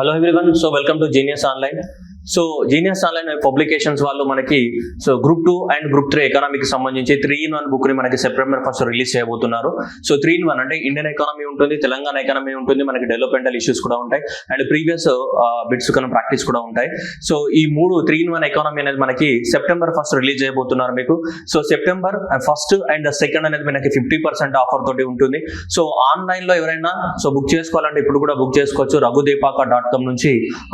Hello everyone so welcome to Genius online so Genius online publications వాళ్ళు మనకి so group two and group three ఎకనామీకి సంబంధించి three in one బుక్ని మనకి September first release చేయబోతున్నారు. So three in one అంటే Indian economy ఉంటుంది Telangana economy ఉంటుంది మనకి డెవలప్మెంటల్ ఇష్యూస్ కూడా ఉంటాయి. అండ్ ప్రీవియస్ బిట్స్ కన్నా ప్రాక్టీస్ కూడా ఉంటాయి. సో ఈ మూడు త్రీ ఇన్ వన్ ఎకానమీ అనేది మనకి సెప్టెంబర్ ఫస్ట్ రిలీజ్ చేయబోతున్నారు మీకు. So September first and second అనేది మనకి ఫిఫ్టీ పర్సెంట్ ఆఫర్ తోటి ఉంటుంది. సో ఆన్లైన్లో ఎవరైనా సో బుక్ చేసుకోవాలంటే ఇప్పుడు కూడా బుక్ చేసుకోవచ్చు. రఘుదీపాక డాట్ కామ్ నుంచి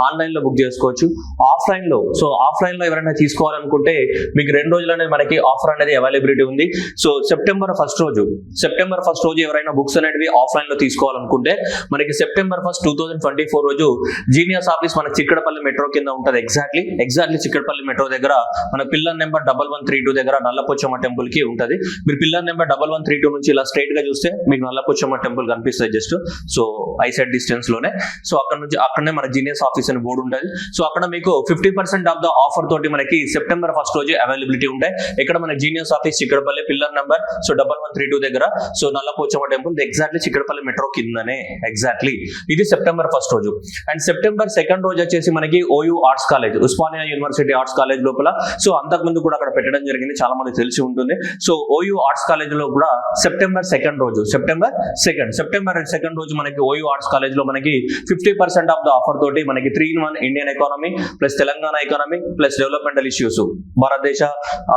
ఆన్లైన్లో బుక్ చేసుకోవచ్చు. ఆఫ్లైన్లో సో ఆఫ్లైన్లో ఎవరైనా తీసుకోవాలనుకుంటే మీకు రెండు రోజులనే మనకి ఆఫర్ అనేది అవైలబిలిటీ ఉంది. సో సెప్టెంబర్ ఫస్ట్ రోజు సెప్టెంబర్ ఫస్ట్ రోజు ఎవరైనా బుక్స్ అనేవి ఆఫ్లైన్లో తీసుకోవాలనుకుంటే మనకి September first two thousand twenty four రోజు జీనియస్ ఆఫీస్ మన చిక్కడపల్లి మెట్రో కింద ఉంటుంది. ఎగ్జాక్ట్లీ ఎగ్జాక్ట్లీ చిక్కడపల్లి మెట్రో దగ్గర మన pillar number double one three two దగ్గర నల్లపోచమ్మ టెంపుల్కి ఉంటుంది. మీరు pillar number double one three two నుంచి ఇలా స్ట్రైట్గా చూస్తే మీకు నల్లపోచమ్మ టెంపుల్ కనిపిస్తుంది జస్ట్ సో ఐసెట్ డిస్టెన్స్లోనే. సో అక్కడ నుంచి అక్కడనే మన జీనియస్ ఆఫీస్ అని బోర్డు ఉంటుంది. సో అక్కడ మీకు fifty percent of the offer తోటి మనకి సెప్టెంబర్ ఫస్ట్ రోజు అవైలబిలిటీ ఉంటాయి. ఇక్కడ మన Genius office Chikkadpally pillar number so double one three two దగ్గర. So Nallapochamma temple exactly Chikkadpally metro కిందనే. ఎగ్జాక్ట్లీ ఇది సెప్టెంబర్ ఫస్ట్ రోజు. అండ్ సెప్టెంబర్ సెకండ్ రోజు వచ్చేసి మనకి OU arts college Osmania university arts college లోపల. సో అంతకుముందు కూడా అక్కడ పెట్టడం జరిగింది. చాలా మంది తెలిసి ఉంటుంది. సో ఓయూ ఆర్ట్స్ కాలేజ్లో కూడా సెప్టెంబర్ సెకండ్ రోజు సెప్టెంబర్ సెకండ్ సెప్టెంబర్ సెకండ్ రోజు మనకి ఓయూ ఆర్ట్స్ కాలేజ్లో మనకి fifty percent of the offer తోటి మనకి three in one Indian economy plus Telangana economy plus developmental issues భారతదేశ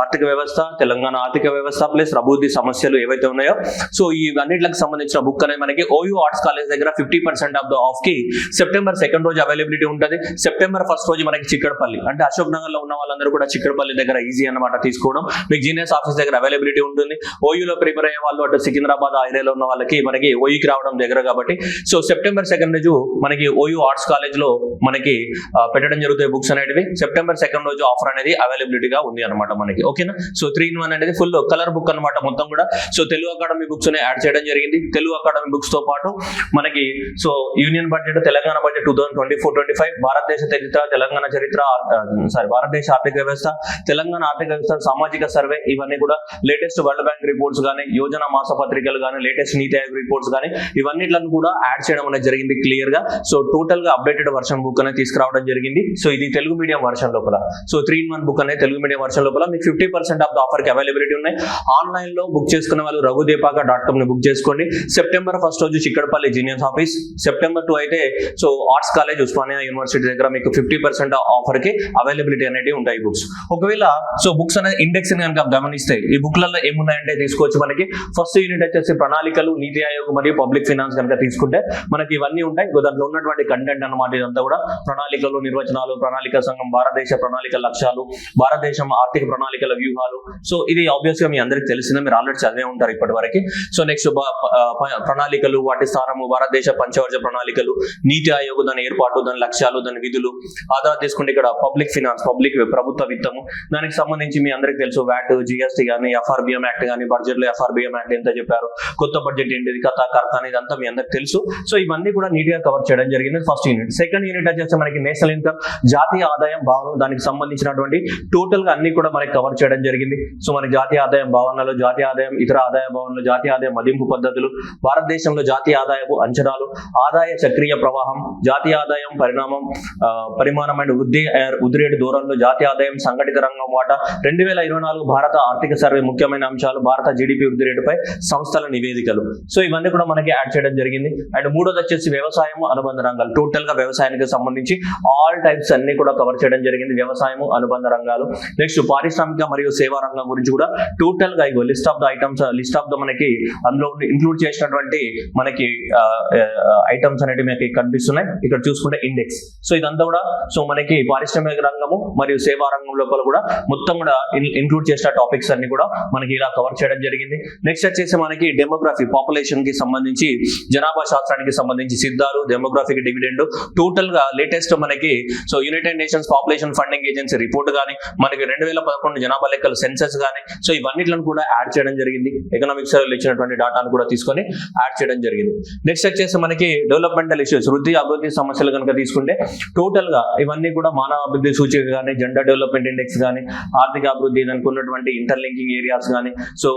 ఆర్థిక వ్యవస్థ తెలంగాణ ఆర్థిక వ్యవస్థ ప్లస్ అభివృద్ధి సమస్యలు ఏవైతే ఉన్నాయో సో ఈ అన్నిటికి సంబంధించిన బుక్ అనేది మనకి ఓయూ ఆర్ట్స్ కాలేజ్ దగ్గర ఫిఫ్టీ పర్సెంట్ ఆఫ్ ద ఆఫ్కి సెప్టెంబర్ సెకండ్ రోజు అవైలబిలిటీ ఉంటుంది. సెప్టెంబర్ ఫస్ట్ రోజు మనకి చిక్కడపల్లి అంటే అశోక్ నగర్లో ఉన్న వాళ్ళందరూ కూడా చిక్కడపల్లి దగ్గర ఈజీ అన్నమాట తీసుకోవడం. మీకు జీనియస్ ఆఫీస్ దగ్గర అవైలబిలిటీ ఉంటుంది. ఓయూలో ప్రిపేర్ అయ్యే వాళ్ళు అటు సికింద్రాబాద్ ఆ ఏరియాలో ఉన్న వాళ్ళకి మనకి ఓయూకి రావడం దగ్గర కాబట్టి. సో సెప్టెంబర్ సెకండ్ రోజు మనకి ఓయూ ఆర్ట్స్ కాలేజ్లో మనకి పెట్టడం జరుగుతుంది. బుక్స్ అనేటివి సెప్టెంబర్ సెకండ్ రోజు ఆఫర్ అనేది అవైలబిలిటీగా ఉంది అనమాట మనకి. ఓకేనా సో త్రీ ఇన్ వన్ అనేది ఫుల్ కలర్ బుక్ అన్నమాట మొత్తం కూడా. So Telugu academy books add చేయడం జరిగింది. తెలుగు అకాడమీ బుక్స్తో పాటు మనకి so union budget Telangana budget two thousand twenty four twenty five భారతదేశ చరిత్ర తెలంగాణ చరిత్ర సారీ భారతదేశ ఆర్థిక వ్యవస్థ తెలంగాణ ఆర్థిక వ్యవస్థ సామాజిక సర్వే ఇవన్నీ కూడా లేటెస్ట్ వరల్డ్ బ్యాంక్ రిపోర్ట్స్ కానీ యోజన మాస పత్రికలు కానీ లేటెస్ట్ నీతి ఆయోగ్ రిపోర్ట్స్ కానీ ఇవన్నిట్లను కూడా యాడ్ చేయడం అనేది జరిగింది క్లియర్గా. సో టోటల్గా అప్డేటెడ్ వర్షన్ బుక్ అనేది తీసుకురావడం జరిగింది. సో ఇది తెలుగు మీడియం వర్షన్ లోపల. So three in one book అనేది తెలుగు మీడియం వర్షన్ లోపల. మీకు ఫిఫ్టీ పర్సెంట్ ఆఫ్ ద ఆఫర్కి అవైలబిలిటీ ఉన్నాయి. ఆన్లైన్లో బుక్ చేసుకునే వాళ్ళు రఘుదీపాక డాట్ కామ్ని బుక్ చేసుకోండి. సెప్టెంబర్ ఫస్ట్ రోజు Chikkadpally genius office September two అయితే so arts college Osmania university దగ్గర మీకు ఫిఫ్టీ పర్సెంట్ ఆఫర్కి అవైలబిలిటీ అనేవి ఉంటాయి బుక్స్ ఒకవేళ సో బుక్స్ అనేది ఇండెక్స్ కనుక గమనిస్తే ఈ బుక్లలో ఏమున్నాయంటే తీసుకోవచ్చు మనకి. ఫస్ట్ యూనిట్ వచ్చేసి ప్రణాళికలు నీతి ఆయోగ్ మరియు పబ్లిక్ ఫైనాన్స్ కనుక తీసుకుంటే మనకి ఇవన్నీ ఉంటాయి. దాంట్లో ఉన్నటువంటి కంటెంట్ అన్నమాట ఇదంతా కూడా. ప్రణాళికలు నిర్వచనాలు ప్రణాళిక సంఘం భారతదేశ ప్రణాళిక లక్ష్యాలు భారతదేశం ఆర్థిక ప్రణాళికల వ్యూహాలు. సో ఇది ఆబ్వియస్గా మీ అందరికి తెలిసిందే మీరు ఆల్రెడీ చదివే ఉంటారు ఇప్పటి వరకు సో నెక్స్ట్ ప్రణాళికలు వాటి స్థానము భారతదేశ పంచవర్జ ప్రణాళికలు నీతి ఆయోగ్ దాని ఏర్పాటు దాని లక్ష్యాలు దాని విధులు. ఆధార్ తీసుకుంటే ఇక్కడ పబ్లిక్ ఫినాన్స్ పబ్లిక్ ప్రభుత్వ విత్తము. దానికి సంబంధించి మీ అందరికి తెలుసు వ్యాట్ జిఎస్టీ కానీ ఎఫ్ఆర్బిఎం యాక్ట్ కానీ బడ్జెట్లో ఎఫ్ఆర్బిఎం యాక్ట్ ఎంత చెప్పారు కొత్త బడ్జెట్ ఏంటిది కథ కర్త అనేది అంతా మీ అందరికి తెలుసు. సో ఇవన్నీ కూడా నీట్గా కవర్ చేయడం జరిగింది. ఫస్ట్ యూనిట్ సెకండ్ యూనిట్ వచ్చేసి మనకి నేషనల్ ఇన్కమ్ జాతీయ ఆదాయం భావనలు దానికి సంబంధించినటువంటి టోటల్గా అన్ని కూడా మనకి కవర్ చేయడం జరిగింది. సో మన జాతీయ ఆదాయం భావనలు జాతీయ ఆదాయం ఇతర ఆదాయ భావనలు జాతీయ ఆదాయ మదింపు పద్ధతులు భారతదేశంలో జాతీయ ఆదాయపు అంచనాలు ఆదాయ చక్రీయ ప్రవాహం జాతీయ ఆదాయం పరిణామం పరిమాణమైన పరిమాణం అండ్ వృద్ధి ఆ, రేటు దూరంలో జాతీయ ఆదాయం సంఘటిత రంగం వాటా రెండు వేల ఇరవై నాలుగు భారత ఆర్థిక సర్వే ముఖ్యమైన అంశాలు భారత జీడిపి వృద్ధి రేటుపై సంస్థల నివేదికలు. సో ఇవన్నీ కూడా మనకి యాడ్ చేయడం జరిగింది. అండ్ మూడోది వచ్చేసి వ్యవసాయం అనుబంధ రంగాలు. టోటల్గా వ్యవసాయానికి సంబంధించి ఆల్ టైప్స్ అన్ని కూడా కవర్ చేయడం జరిగింది. వ్యవసాయము అనుబంధ రంగాలు నెక్స్ట్ పారిశ్రామిక మరియు సేవా రంగం గురించి కూడా టోటల్గా ఇగో list of the items list of the మనకి అందులో ఇంక్లూడ్ చేసినటువంటి మనకి ఐటమ్స్ అనేవి మనకి కనిపిస్తున్నాయి. ఇక్కడ చూసుకుంటే ఇండెక్స్ సో ఇదంతా కూడా సో మనకి పారిశ్రామిక రంగము మరియు సేవా రంగం లోపల కూడా మొత్తం కూడా ఇంక్లూడ్ చేసిన టాపిక్స్ అన్ని కూడా మనకి ఇలా కవర్ చేయడం జరిగింది. నెక్స్ట్ వచ్చేసి మనకి డెమోగ్రఫీ పాపులేషన్కి సంబంధించి జనాభా శాస్త్రానికి సంబంధించి సిద్ధాలు డెమోగ్రఫీకి డివిడెండ్ టోటల్గా లేటెస్ట్ మనకి so unit United Nations population funding agency report కానీ మనకి రెండు వేల పదకొండు జనాభా లెక్కలు సెన్సెస్ కానీ సో ఇవన్నిట్లను కూడా యాడ్ చేయడం జరిగింది. ఎకనామిక్స్ ఇచ్చినటువంటి డేటాను కూడా తీసుకొని యాడ్ చేయడం జరిగింది. నెక్స్ట్ వచ్చేసి మనకి డెవలప్మెంటల్ ఇష్యూస్ వృద్ధి అభివృద్ధి సమస్యలు కనుక తీసుకుంటే టోటల్గా ఇవన్నీ కూడా మానవ అభివృద్ధి సూచిక కానీ జెండర్ డెవలప్మెంట్ ఇండెక్స్ కానీ ఆర్థిక అభివృద్ధి అనుకున్నటువంటి ఇంటర్లింకింగ్ ఏరియాస్ కానీ సో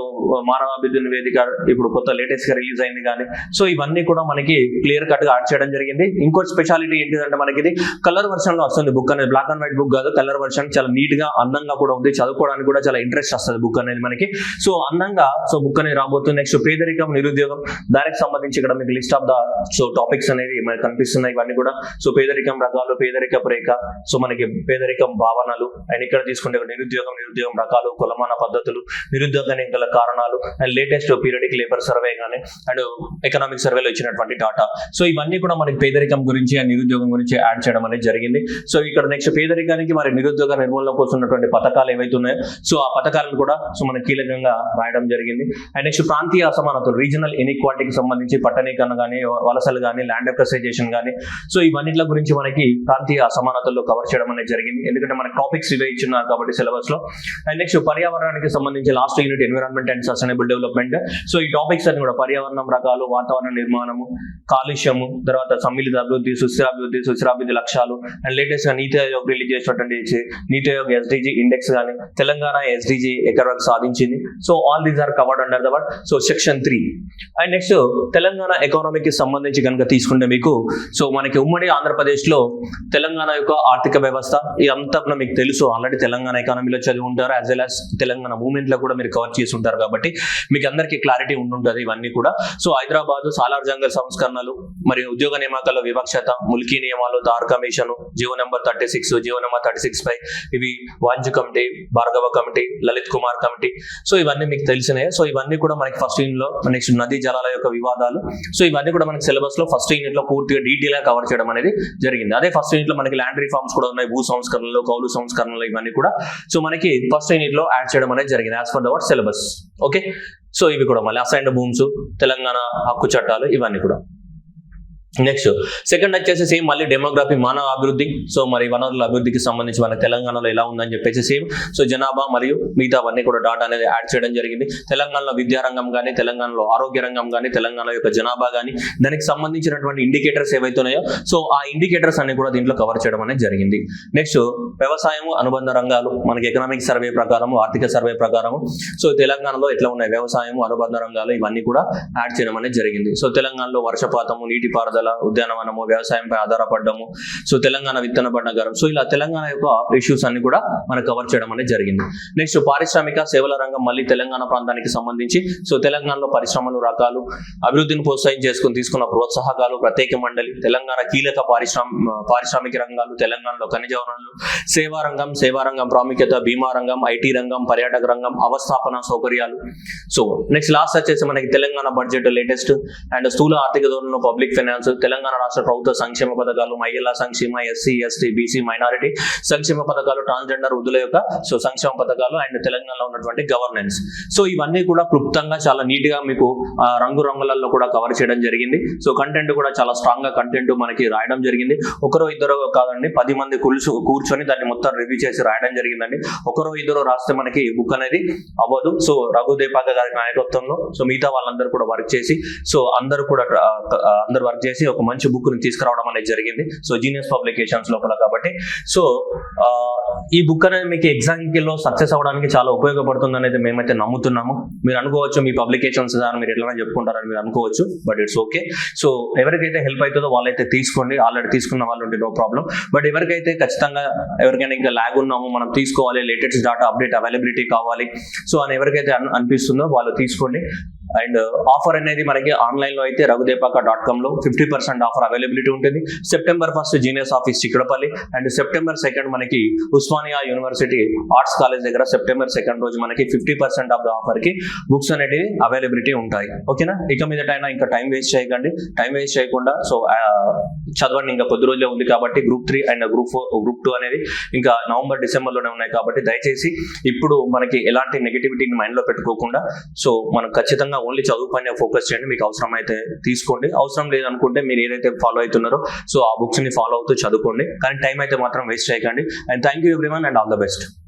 మానవ అభివృద్ధి నివేదిక ఇప్పుడు కొత్త లేటెస్ట్గా రిలీజ్ అయింది కానీ సో ఇవన్నీ కూడా మనకి క్లియర్ కట్గా యాడ్ చేయడం జరిగింది. ఇంకోటి స్పెషాలిటీ ఏంటిదంటే మనకి ఇది కలర్ వర్షన్లో వస్తుంది బుక్ అనేది బ్లాక్ అండ్ వైట్ బుక్ కాదు. కలర్ వర్షన్ చాలా నీట్గా అందంగా కూడా ఉంది. చదువుకోవడానికి కూడా చాలా ఇంట్రెస్ట్ వస్తుంది బుక్ అనేది మనకి. సో అందంగా సో బుక్ అనేది రాబోతుంది. నెక్స్ట్ పేదరికం నిరుద్యోగం దానికి సంబంధించి ఇక్కడ మీకు list of the so topics అనేది మనకి కనిపిస్తున్నాయి. ఇవన్నీ కూడా సో పేదరికం రకాలు పేదరిక రేఖ సో మనకి పేదరికం భావనలు అండ్ ఇక్కడ తీసుకుంటే నిరుద్యోగం నిరుద్యోగం రకాలు కులమాన పద్ధతులు నిరుద్యోగానికి గల కారణాలు and latest periodic labour survey కానీ అండ్ ఎకనామిక్ సర్వేలో ఇచ్చినటువంటి డాటా సో ఇవన్నీ కూడా మనకి పేదరికం గురించి అండ్ నిరుద్యోగం గురించి యాడ్ చేయడం అనేది జరిగింది. సో ఇక్కడ నెక్స్ట్ పేదరికానికి మరి నిరుద్యోగ నిర్మూలన కోసం ఉన్నటువంటి పథకాలు ఏవైతే ఉన్నాయో సో ఆ పథకాలను కూడా సో మనం కీలకంగా రాయడం జరిగింది. అండ్ నెక్స్ట్ ప్రాంతీయ అసమానతలు రీజనల్ ఇన్ఈక్వాలిటీకి సంబంధించి పట్టణీకరణ కానీ వలసలు కానీ ల్యాండ్ ఎక్సైజేషన్ కానీ సో ఇవన్నిట్ల గురించి మనకి ప్రాంతీయ అసమానతల్లో కవర్ చేయడం అనేది జరిగింది. ఎందుకంటే మనకి టాపిక్స్ ఇవే ఇచ్చిన్నారు కాబట్టి సిలబస్లో. అండ్ నెక్స్ట్ పర్యావరణానికి సంబంధించి last unit environment and sustainable development so ఈ టాపిక్స్ అన్ని కూడా పర్యావరణం రకాలు వాతావరణ నిర్మాణము కాలుష్యము తర్వాత సమ్మిళిత అభివృద్ధి సుస్థిరాభివృద్ధి సుస్థిరాభివృద్ధి లక్ష్యాలు అండ్ లేటెస్ట్ చేసిన నీతి ఆయోగ్ రిలీజ్ చేసినటువంటి నీతి ఆయోగ్ ఎస్డిజి ఇండెక్స్ కానీ తెలంగాణ ఎస్డిజి ఎక్కడ వరకు సాధించింది? So all these are covered under the word so section three and next Telangana ఎకానమీకి సంబంధించి కనుక తీసుకుంటే మీకు సో మనకి ఉమ్మడి ఆంధ్రప్రదేశ్లో తెలంగాణ యొక్క ఆర్థిక వ్యవస్థ ఇదంతా మీకు తెలుసు. ఆల్రెడీ తెలంగాణ ఎకానమీలో చదివి ఉంటారు యాజ్ వెల్ యాజ్ తెలంగాణ మూమెంట్లో కూడా మీరు కవర్ చేసి ఉంటారు కాబట్టి మీకు అందరికీ క్లారిటీ ఉంటుంటుంది ఇవన్నీ కూడా. సో హైదరాబాద్ సాలార్ జంగల్ సంస్కరణలు మరియు ఉద్యోగ నియామకాల వివక్షత ముల్కీ నియమాలు దార్ కమిషన్ జీవనం number thirty six GO number thirty six five ఇవి Wanchoo committee Bhargava committee Lalit Kumar committee. So ఇవన్నీ మీకు తెలిసినాయి. సో ఇవన్నీ కూడా మనకి ఫస్ట్ యూనిట్లో నెక్స్ట్ నదీ జలాల యొక్క వివాదాలు. సో ఇవన్నీ కూడా మనకి సిలబస్లో ఫస్ట్ యూనిట్లో పూర్తిగా డీటెయిల్గా కవర్ చేయడం అనేది జరిగింది. అదే ఫస్ట్ యూనిట్లో మనకి ల్యాండ్ రిఫార్మ్స్ కూడా ఉన్నాయి. భూ సంస్కరణలు కౌలు సంస్కరణలు ఇవన్నీ కూడా. సో మనకి ఫస్ట్ యూనిట్లో యాడ్ చేయడం అనేది జరిగింది. As for the our syllabus okay so ఇవి కూడా మళ్ళీ అసైన్డ్ భూమ్స్ తెలంగాణ హక్కు చట్టాలు ఇవన్నీ కూడా. నెక్స్ట్ సెకండ్ వచ్చేసి సేమ్ మళ్ళీ డెమోగ్రఫీ మానవ అభివృద్ధి. సో మరి వనరుల అభివృద్ధికి సంబంధించి మన తెలంగాణలో ఎలా ఉందని చెప్పేసి సేమ్ సో జనాభా మరియు మిగతా అవన్నీ కూడా డాటా అనేది యాడ్ చేయడం జరిగింది. తెలంగాణలో విద్యారంగం కానీ తెలంగాణలో ఆరోగ్య రంగం కానీ తెలంగాణ యొక్క జనాభా కానీ దానికి సంబంధించినటువంటి ఇండికేటర్స్ ఏవైతే ఉన్నాయో సో ఆ ఇండికేటర్స్ అన్ని కూడా దీంట్లో కవర్ చేయడం అనేది జరిగింది. నెక్స్ట్ వ్యవసాయము అనుబంధ రంగాలు మనకి ఎకనామిక్ సర్వే ప్రకారము ఆర్థిక సర్వే ప్రకారము. సో తెలంగాణలో ఎట్లా ఉన్నాయి వ్యవసాయం అనుబంధ రంగాలు ఇవన్నీ కూడా యాడ్ చేయడం అనేది జరిగింది. సో తెలంగాణలో వర్షపాతము నీటిపారుదల ఉద్యానవనము వ్యవసాయంపై ఆధారపడము సో తెలంగాణ విత్తన బండగారం సో ఇలా తెలంగాణ యొక్క ఇష్యూస్ అన్ని కూడా మనం కవర్ చేయడం అనేది జరిగింది. నెక్స్ట్ పారిశ్రామిక సేవల రంగం మళ్ళీ తెలంగాణ ప్రాంతానికి సంబంధించి సో తెలంగాణలో పరిశ్రమలు రకాలు అభివృద్ధిని ప్రోత్సాహం చేసుకుని తీసుకున్న ప్రోత్సాహకాలు ప్రత్యేక మండలి తెలంగాణ కీలక పారిశ్రామ పారిశ్రామిక రంగాలు తెలంగాణలో ఖనిజ వనరులు సేవా రంగం సేవా రంగం ప్రాముఖ్యత బీమా రంగం ఐటీ రంగం పర్యాటక రంగం అవస్థాపన సౌకర్యాలు. సో నెక్స్ట్ లాస్ట్ వచ్చేసి మనకి తెలంగాణ బడ్జెట్ లేటెస్ట్ అండ్ స్థూల ఆర్థిక ధోరణిలో పబ్లిక్ ఫైనాన్స్ తెలంగాణ రాష్ట్ర ప్రభుత్వ సంక్షేమ పథకాలు మహిళా సంక్షేమ ఎస్సీ ఎస్టీ బీసీ మైనారిటీ సంక్షేమ పథకాలు ట్రాన్స్జెండర్ వృద్ధుల యొక్క సో సంక్షేమ పథకాలు అండ్ తెలంగాణలో ఉన్నటువంటి గవర్నెన్స్. సో ఇవన్నీ కూడా క్లుప్తంగా చాలా నీట్గా మీకు రంగు రంగులలో కూడా కవర్ చేయడం జరిగింది. సో కంటెంట్ కూడా చాలా స్ట్రాంగ్గా కంటెంట్ మనకి రాయడం జరిగింది. ఒకరో ఇద్దరు కాదండి పది మంది కూర్చు కూర్చొని దాన్ని మొత్తం రివ్యూ చేసి రాయడం జరిగిందండి. ఒకరో ఇద్దరు రాస్తే మనకి బుక్ అనేది అవ్వదు. సో రఘు దేపాక గారి నాయకత్వంలో సో మిగతా వాళ్ళందరూ కూడా వర్క్ చేసి సో అందరూ కూడా అందరు అందరూ వర్క్ చేసి ఒక మంచి బుక్ని తీసుకురావడం అనేది జరిగింది. సో జీనియస్ పబ్లికేషన్స్ లోపల కాబట్టి. సో ఈ బుక్ అనేది మీకు ఎగ్జామ్లో సక్సెస్ అవ్వడానికి చాలా ఉపయోగపడుతుంది అనేది మేమైతే నమ్ముతున్నాము. మీరు అనుకోవచ్చు మీ పబ్లికేషన్స్ ద్వారా మీరు ఎట్లా చెప్పుకుంటారని మీరు అనుకోవచ్చు బట్ ఇట్స్ ఓకే సో ఎవరికైతే హెల్ప్ అవుతుందో వాళ్ళైతే తీసుకోండి. ఆల్రెడీ తీసుకున్న వాళ్ళు ఉంటే నో ప్రాబ్లం బట్ ఎవరికైతే ఖచ్చితంగా ఎవరికైనా ఇంకా ల్యాగ్ ఉన్నామో మనం తీసుకోవాలి. లేటెస్ట్ డాటా అప్డేట్ అవైలబిలిటీ కావాలి. సో అని ఎవరికైతే అనిపిస్తుందో వాళ్ళు తీసుకోండి. అండ్ ఆఫర్ అనేది మనకి ఆన్లైన్లో అయితే రఘుదేపాక డాట్ కామ్లో ఫిఫ్టీ పర్సెంట్ ఆఫర్ అవైలబిలిటీ ఉంటుంది. September first genius office Chikkadpally and September second మనకి ఉస్మానియా యూనివర్సిటీ ఆర్ట్స్ కాలేజ్ దగ్గర సెప్టెంబర్ సెకండ్ రోజు మనకి ఫిఫ్టీ పర్సెంట్ ఆఫ్ ద ఆఫర్కి బుక్స్ అనేటివి అవైలబిలిటీ ఉంటాయి. ఓకేనా? ఇక మీదటైనా ఇంకా టైం వేస్ట్ చేయకండి. టైం వేస్ట్ చేయకుండా సో చదవండి. ఇంకా కొద్ది రోజులే ఉంది కాబట్టి group three and group four group two అనేది ఇంకా నవంబర్ డిసెంబర్లోనే ఉన్నాయి కాబట్టి దయచేసి ఇప్పుడు మనకి ఎలాంటి నెగిటివిటీని మైండ్లో పెట్టుకోకుండా సో మనం ఖచ్చితంగా ఓన్లీ చదువు పైన ఫోకస్ చేయండి. మీకు అవసరం అయితే తీసుకోండి. అవసరం లేదనుకుంటే మీరు ఏదైతే ఫాలో అవుతున్నారో సో ఆ బుక్స్ని ఫాలో అవుతూ చదువుకోండి. కానీ టైం అయితే మాత్రం వేస్ట్ చేయకండి. And thank you everyone and all the best